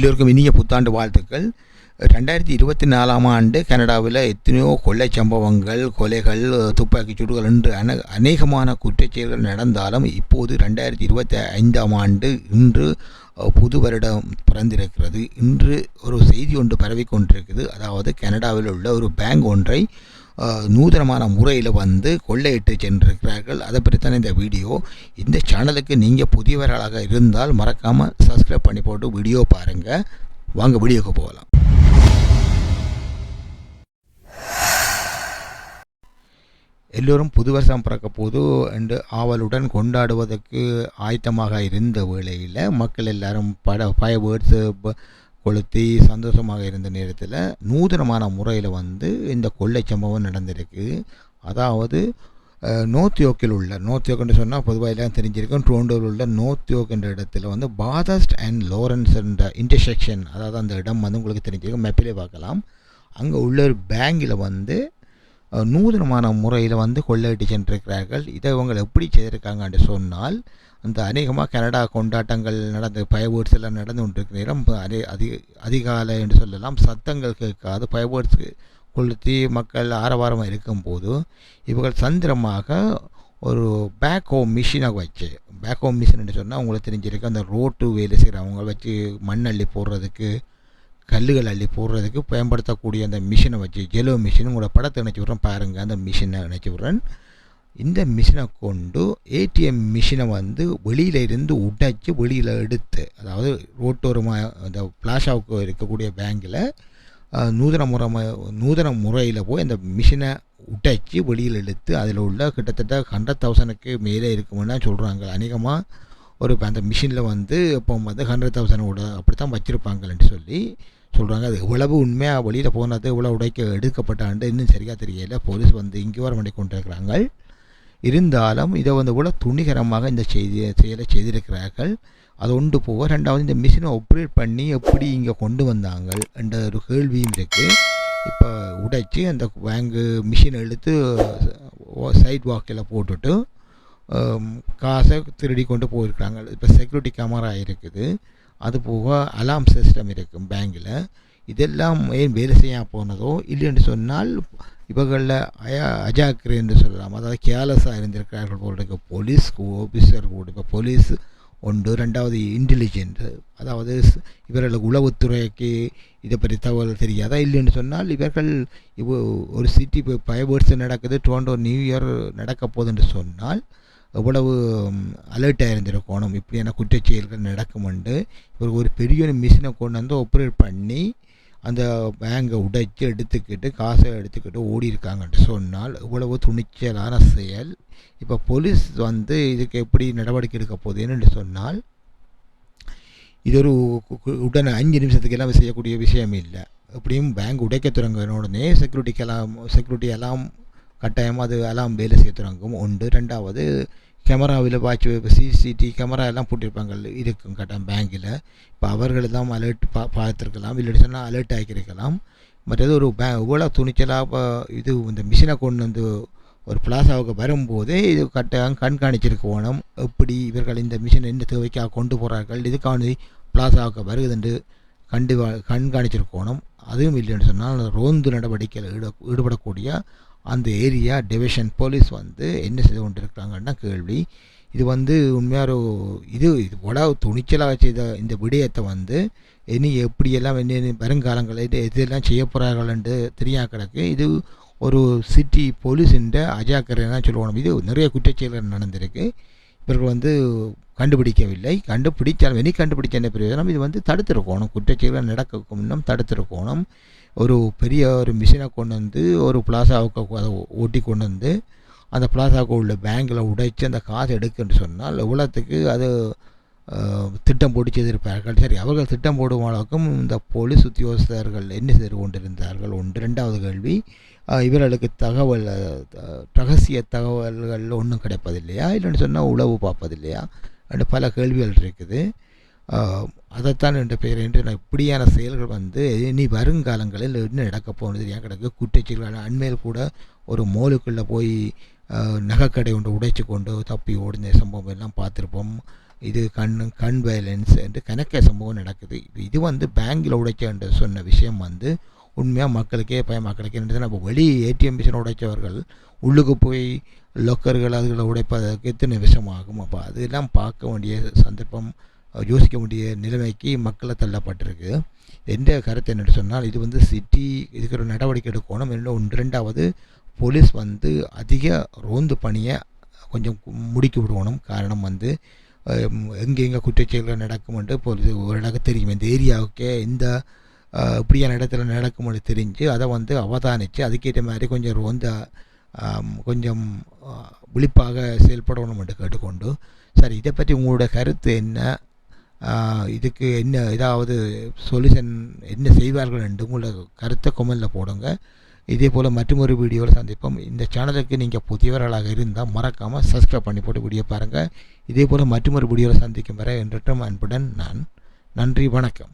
எல்லோருக்கும் இனிய புத்தாண்டு வாழ்த்துக்கள். ரெண்டாயிரத்தி இருபத்தி நாலாம் ஆண்டு கனடாவில் எத்தனையோ கொள்ளை சம்பவங்கள் கொலைகள் துப்பாக்கி சூடுகள் என்று அன அநேகமான குற்றச்செயல்கள் நடந்தாலும் இப்போது ரெண்டாயிரத்தி இருபத்தி ஐந்தாம் ஆண்டு இன்று புது வருடம் பிறந்திருக்கிறது. இன்று ஒரு செய்தி ஒன்று பரவிக்கொண்டிருக்குது அதாவது கனடாவில் உள்ள ஒரு பேங்க் ஒன்றை நூதனமான முறையில் வந்து கொள்ளையிட்டு சென்றிருக்கிறார்கள். அதை பற்றித்தான இந்த வீடியோ. இந்த சேனலுக்கு நீங்கள் புதியவர்களாக இருந்தால் மறக்காமல் சப்ஸ்கிரைப் பண்ணி போட்டு வீடியோ பாருங்க வாங்க வீடியோக்கு போகலாம். எல்லோரும் புது வருஷம் பிறக்க போது என்று ஆவலுடன் கொண்டாடுவதற்கு ஆயத்தமாக இருந்த வேளையில் மக்கள் எல்லாரும் பட ஃபைவ் வேர்ட்ஸு கொளுத்தி சந்தோஷமாக இருந்த நேரத்தில் நூதனமான முறையில் வந்து இந்த கொள்ளை சம்பவம் நடந்திருக்கு. அதாவது நோத்தியோக்கில் நோர்த் யோக்கில் உள்ள நோத்தியோக்குன்னு சொன்னால் பொதுவாக எல்லாம் தெரிஞ்சிருக்கும் ட்ரோண்டோவில் உள்ள நோத்தியோக் என்ற இடத்துல வந்து பாதஸ்ட் அண்ட் லோரன்ஸ் என்ற இன்டர்செக்ஷன் அதாவது அந்த இடம் வந்து உங்களுக்கு தெரிஞ்சிருக்கும் மெப்பிலே பார்க்கலாம். அங்கே உள்ள ஒரு பேங்கில் வந்து நூதனமான முறையில் வந்து கொள்ளையிட்டு சென்றிருக்கிறார்கள். இதை இவங்க எப்படி செய்திருக்காங்கன்னு சொன்னால் அந்த அநேகமாக கனடா கொண்டாட்டங்கள் நடந்து பயவேர்ட்ஸ் எல்லாம் நடந்து கொண்டிருக்கிற நேரம் அதிக அதிகாலை என்று சொல்லலாம் சத்தங்கள் கேட்காது பயவேர்ட்ஸ் கொளுத்தி மக்கள் ஆரவாரமாக இருக்கும்போது இவர்கள் சந்திரமாக ஒரு பேக் ஹோம் மிஷினை வச்சு பேக் ஹோம் மிஷின் சொன்னால் உங்களுக்கு தெரிஞ்சிருக்கு அந்த ரோட்டு வேலை செய்கிறவங்க வச்சு மண் அள்ளி போடுறதுக்கு கல்லுகள் அள்ளி போடுறதுக்கு பயன்படுத்தக்கூடிய அந்த மிஷினை வச்சு ஜெலோ மிஷின் உங்களோட படத்தை இணைச்சி விட்றேன் பாருங்கள் அந்த மிஷினை இணைச்சி விட்றேன். இந்த மிஷினை கொண்டு ஏடிஎம் மிஷினை வந்து வெளியில் இருந்து உடைச்சி வெளியில் எடுத்து அதாவது ரோட்டோரமாக அந்த பிளாஷாவுக்கு இருக்கக்கூடிய பேங்கில் நூதன முறை நூதன முறையில் போய் அந்த மிஷினை உடைச்சி வெளியில் எடுத்து அதில் உள்ள கிட்டத்தட்ட ஹண்ட்ரட் தௌசண்ட்க்கு மேலே இருக்குமுன்னா சொல்கிறாங்க அநேகமாக ஒரு அந்த மிஷினில் வந்து இப்போ வந்து ஹண்ட்ரட் தௌசண்டோட அப்படி தான் வச்சுருப்பாங்கன்னு சொல்லி சொல்கிறாங்க அது எவ்வளவு உண்மையாக வெளியில் போனது இவ்வளோ உடைக்க எடுக்கப்பட்டாண்டு இன்னும் சரியாக தெரியல. போலீஸ் வந்து இங்கே வர பண்ணி கொண்டிருக்கிறாங்க. இருந்தாலும் இதை வந்து கூட துணிகரமாக இந்த செய்தி செயலை செய்திருக்கிறார்கள். அது ஒன்று போக ரெண்டாவது இந்த மிஷினை ஆப்ரேட் பண்ணி எப்படி இங்கே கொண்டு வந்தாங்க என்ற ஒரு கேள்வியும் இருக்குது இப்போ உடைச்சி அந்த பேங்கு மிஷினை எடுத்து சைட் வாக்கில் போட்டுட்டு காசை திருடி கொண்டு போயிருக்கிறாங்க இப்போ செக்யூரிட்டி கேமரா இருக்குது. அது போக அலாம் சிஸ்டம் இருக்கும் பேங்கில் இதெல்லாம் ஏன் வேலை செய்ய போனதோ இல்லைன்னு சொன்னால் இவர்களில் அயா அஜாக்கிர என்று சொல்லலாம். அதாவது கேர்லெஸ்ஸாக இருந்திருக்கிறார்கள் போல இருக்கு. போலீஸ் ஆஃபீஸர் கூட இப்போ போலீஸ் ஒன்று ரெண்டாவது இன்டெலிஜென்ட் அதாவது இவர்கள் இவர்களுக்கு உளவுத்துறைக்கு இதை பற்றி தகவல் தெரியாதா இல்லைன்னு சொன்னால் இவர்கள் இவ ஒரு சிட்டி இப்போ பயபேர்ட்ஸ் நடக்குது டொரண்டோ நியூ இயர் நடக்க போகுதுன்னு சொன்னால் எவ்வளவு அலர்ட்டாக இருந்திருக்கணும். இப்படியான குற்றச்செயல்கள் நடக்குமெண்டு இவர் ஒரு பெரிய ஒரு மிஷினை கொண்டு வந்து ஆப்ரேட் பண்ணி அந்த பேங்கை உடைத்து எடுத்துக்கிட்டு காசை எடுத்துக்கிட்டு ஓடி இருக்காங்கன்ட்டு சொன்னால் இவ்வளவு துணிச்சலான செயல். இப்போ போலீஸ் வந்து இதுக்கு எப்படி நடவடிக்கை எடுக்க போகுதுன்னு சொன்னால் இது ஒரு உடனே அஞ்சு நிமிஷத்துக்கு எல்லாம் செய்யக்கூடிய விஷயம் இல்லை. எப்படியும் பேங்க் உடைக்க தொடங்கின உடனே செக்யூரிட்டிக்கெல்லாம் செக்யூரிட்டி எல்லாம் கட்டாயமாக அது எல்லாம் வேலை செய்ய தொடங்கும் ஒன்று. ரெண்டாவது கேமராவில் வாட்ச் சிசிடி கேமரா எல்லாம் போட்டிருப்பாங்க இருக்கும் கட்டாயம் பேங்கில். இப்போ அவர்கள் தான் அலர்ட் பா பார்த்துருக்கலாம். இல்லைன்னு சொன்னால் அலர்ட் ஆகியிருக்கலாம். மற்றது ஒரு பே இவ்வளோ துணிச்சலாக இப்போ இது இந்த மிஷினை கொண்டு வந்து ஒரு பிளாசாவுக்கு வரும்போதே இது கட்டாயம் கண்காணிச்சிருக்கணும் எப்படி இவர்கள் இந்த மிஷினை என்ன தேவைக்காக கொண்டு போகிறார்கள் இதுக்கான பிளாசாவுக்கு வருகுதுண்டு கண்டு கண்காணிச்சிருக்கணும் அதுவும் இல்லைன்னு சொன்னால் ரோந்து நடவடிக்கையில் ஈட ஈடுபடக்கூடிய அந்த ஏரியா டிவிஷன் போலீஸ் வந்து என்ன செய்து கொண்டிருக்காங்கன்னா கேள்வி. இது வந்து உண்மையாக ஒரு இது இது உடவு துணிச்சலாக செய்த இந்த விடயத்தை வந்து இனி எப்படியெல்லாம் என்ன வருங்காலங்களில் இது எதெல்லாம் செய்ய போகிறார்கள்ன்ட்டு தெரியா கிடக்கு இது ஒரு சிட்டி போலீஸின்ற அஜாக்கரை தான் சொல்லணும். இது நிறைய குற்றச்செயல்கள் நடந்திருக்கு. இவர்கள் வந்து கண்டுபிடிக்கவில்லை. கண்டுபிடிச்சாலும் இனி கண்டுபிடிச்ச என்ன பிரயோஜனம். இது வந்து தடுத்திருக்கணும். குற்றச்செயல்கள் நடக்க முன்னும் தடுத்திருக்கணும். ஒரு பெரிய ஒரு மிஷினை கொண்டு வந்து ஒரு பிளாசாவுக்கு அதை ஓட்டி கொண்டு வந்து அந்த பிளாசாவுக்கு உள்ள பேங்கில் உடைச்சி அந்த காசு எடுக்குன்னு சொன்னால் எவ்வளோத்துக்கு அது திட்டம் போட்டு செய்திருப்பார்கள். சரி அவர்கள் திட்டம் போடும் அளவுக்கும் இந்த போலீஸ் உத்தியோகஸ்தர்கள் என்ன செய்து கொண்டிருந்தார்கள்? ஒன்று ரெண்டாவது கேள்வி. இவர்களுக்கு தகவல் ரகசிய தகவல்கள் ஒன்றும் கிடைப்பதில்லையா? இல்லைன்னு சொன்னால் உளவு பார்ப்பதில்லையா? என்று பல கேள்விகள் இருக்குது. அதைத்தான் என்ற பெயர் என்று நான் இப்படியான செயல்கள் வந்து இனி வருங்காலங்களில் என்ன நடக்க போனது ஏன் கிடக்கு குற்றச்செயல்கள் அண்மையில் கூட ஒரு மோலுக்குள்ளே போய் நகைக்கடை ஒன்று உடைச்சு கொண்டு தப்பி ஓடின சம்பவம் எல்லாம் பார்த்துருப்போம். இது கண் கண் வயலன்ஸ் என்று கணக்க சம்பவம் நடக்குது. இது- இது வந்து பேங்கில் உடைச்ச என்று சொன்ன விஷயம் வந்து உண்மையாக மக்களுக்கே பயமாக்களுக்கு நம்ம வெளி ஏடிஎம் மிஷின் உடைச்சவர்கள் உள்ளுக்கு போய் லொக்கர்கள் அதுகளை உடைப்பதற்கு எத்தனை விஷமாகும்? அப்போ அதெல்லாம் பார்க்க வேண்டிய சந்தர்ப்பம் யோசிக்க வேண்டிய நிலைமைக்கு மக்களை தள்ளப்பட்டிருக்கு. எந்த கருத்து என்னென்னு சொன்னால் இது வந்து சிட்டி இதுக்கு ஒரு நடவடிக்கை எடுக்கணும். இன்னும் ஒன்று ரெண்டாவது போலீஸ் வந்து அதிக ரோந்து பணியை கொஞ்சம் கு- முடுக்கி விடணும். காரணம் வந்து எங்கெங்கே குற்றச்செயல்கள் நடக்கும்ன்ட்டு போலீஸ் ஓரளவுக்கு தெரியும். இந்த ஏரியாவுக்கே இந்த இப்படியான இடத்துல நடக்கும்னு தெரிஞ்சு அதை வந்து அவதானித்து அதுக்கேற்ற மாதிரி கொஞ்சம் ரோந்த கொஞ்சம் விழிப்பாக செயல்படணும் என்று கேட்டுக்கொண்டு சரி இதை பற்றி உங்களோட கருத்து என்ன? இதுக்கு என்ன ஏதாவது சொல்யூஷன் என்ன செய்வார்கள் என்று உங்களோட கருத்தை கொமலில் போடுங்க. இதே போல் மற்றொரு வீடியோவில் சந்திப்போம். இந்த சேனலுக்கு நீங்கள் புதியவர்களாக இருந்தால் மறக்காமல் சப்ஸ்கிரைப் பண்ணி போட்டு வீடியோ பாருங்கள் இதே போல் மற்றொரு வீடியோவில் சந்திக்கும் வரை என்றும் அன்புடன் நான் நன்றி வணக்கம்.